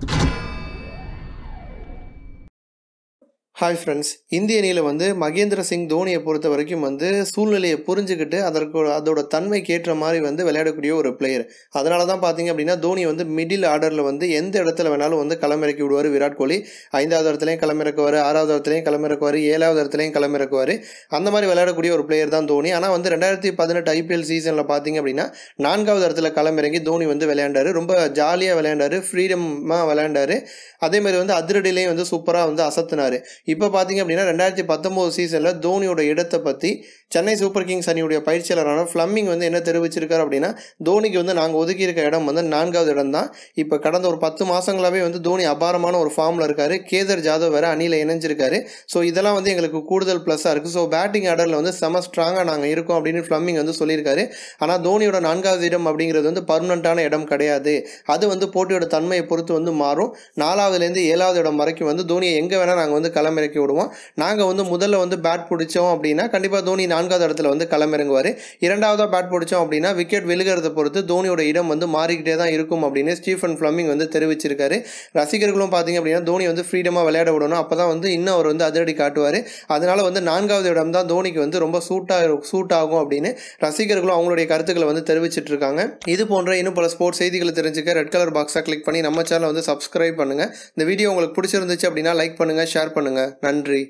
you hi friends இந்திய அணியில் வந்து மகேந்திர சிங் தோனியை பொறுத்த வரைக்கும் வந்து சூழ்நிலையை புரிஞ்சுக்கிட்டு அதற்கு அதோட தன்மைக்கு ஏற்ற மாதிரி வந்து விளையாடக்கூடிய ஒரு பிளேயர் அதனால தான் பார்த்தீங்க அப்படின்னா தோனி வந்து மிடில் ஆர்டரில் வந்து எந்த இடத்துல வேணாலும் வந்து களமிறக்கி விடுவார் விராட் கோலி. ஐந்தாவது இடத்துலையும் களமிறக்குவார் ஆறாவது இடத்துலையும் களமிறக்குவார் ஏழாவது இடத்துலையும் களமிறக்குவார். அந்த மாதிரி விளையாடக்கூடிய ஒரு பிளேயர் தான் தோனி. ஆனால் வந்து ரெண்டாயிரத்தி பதினெட்டு ஐபிஎல் சீசனில் பார்த்தீங்க அப்படின்னா நான்காவது இடத்துல களமிறங்கி தோனி வந்து விளையாண்டாரு. ரொம்ப ஜாலியாக விளையாண்டாரு ஃப்ரீடமாக விளையாண்டார். அதேமாதிரி வந்து அதிரடியிலையும் வந்து சூப்பராக வந்து அசத்துனார். இப்போ பார்த்தீங்க அப்படின்னா ரெண்டாயிரத்தி பத்தொம்போது சீசனில் தோனியோட இடத்தை பற்றி சென்னை சூப்பர் கிங்ஸ் அணியுடைய பயிற்சியாளரான ஃப்ளம்மிங் வந்து என்ன தெரிவிச்சிருக்காரு அப்படின்னா தோனிக்கு வந்து நாங்கள் ஒதுக்கி இருக்க இடம் வந்து நான்காவது இடம் தான். இப்போ கடந்த ஒரு பத்து மாதங்களாகவே வந்து தோனி அபாரமான ஒரு ஃபார்மில் இருக்கார். கேதர் ஜாதவ் வேறு அணியில் இணைஞ்சிருக்காரு. ஸோ இதெல்லாம் வந்து எங்களுக்கு கூடுதல் ப்ளஸ்ஸாக இருக்குது ஸோ பேட்டிங் ஆர்டரில் வந்து செம ஸ்ட்ராங்காக நாங்கள் இருக்கோம் அப்படின்னு ஃப்ளம்மிங் வந்து சொல்லியிருக்காரு. ஆனால் தோனியோட நான்காவது இடம் அப்படிங்கிறது வந்து பர்மனண்ட்டான இடம் கிடையாது. அது வந்து போட்டியோட தன்மையை பொறுத்து வந்து மாறும். நாலாவதுலேருந்து ஏழாவது இடம் வரைக்கும் வந்து தோனியை எங்கே வேணால் நாங்கள் வந்து களமிறக்கி விடுவோம். நாங்கள் வந்து முதல்ல வந்து பேட் பிடிச்சோம் அப்படின்னா கண்டிப்பாக தோனி நான்காவது இடத்துல வந்து களமிறங்குவார். இரண்டாவதாக பேட் பிடிச்சோம் அப்படின்னா விக்கெட் விழுகிறத பொறுத்து தோனியோட இடம் வந்து மாறிக்கிட்டே தான் இருக்கும் அப்படின்னு ஸ்டீஃபன் ஃப்ளமிங் வந்து தெரிவிச்சிருக்காரு. ரசிகர்களும் பார்த்தீங்க அப்படின்னா தோனி வந்து ஃப்ரீடமாக விளையாட விடணும். அப்போ தான் வந்து இன்னும் அவர் வந்து அதிரடி காட்டுவார். அதனால் வந்து நான்காவது இடம் தான் தோனிக்கு வந்து ரொம்ப சூட்டாக சூட் ஆகும் அப்படின்னு ரசிகர்களும் அவங்களுடைய கருத்துக்களை வந்து தெரிவிச்சிட்டு இருக்காங்க இது போன்ற இன்னும் பல ஸ்போர்ட்ஸ் செய்திகளை தெரிஞ்சுக்க ரெட் கலர் பாக்ஸை கிளிக் பண்ணி நம்ம சேனலை வந்து சப்ஸ்கிரைப் பண்ணுங்கள் இந்த வீடியோ உங்களுக்கு பிடிச்சிருந்துச்சு அப்படின்னா லைக் பண்ணுங்கள் ஷேர் பண்ணுங்கள் நன்றி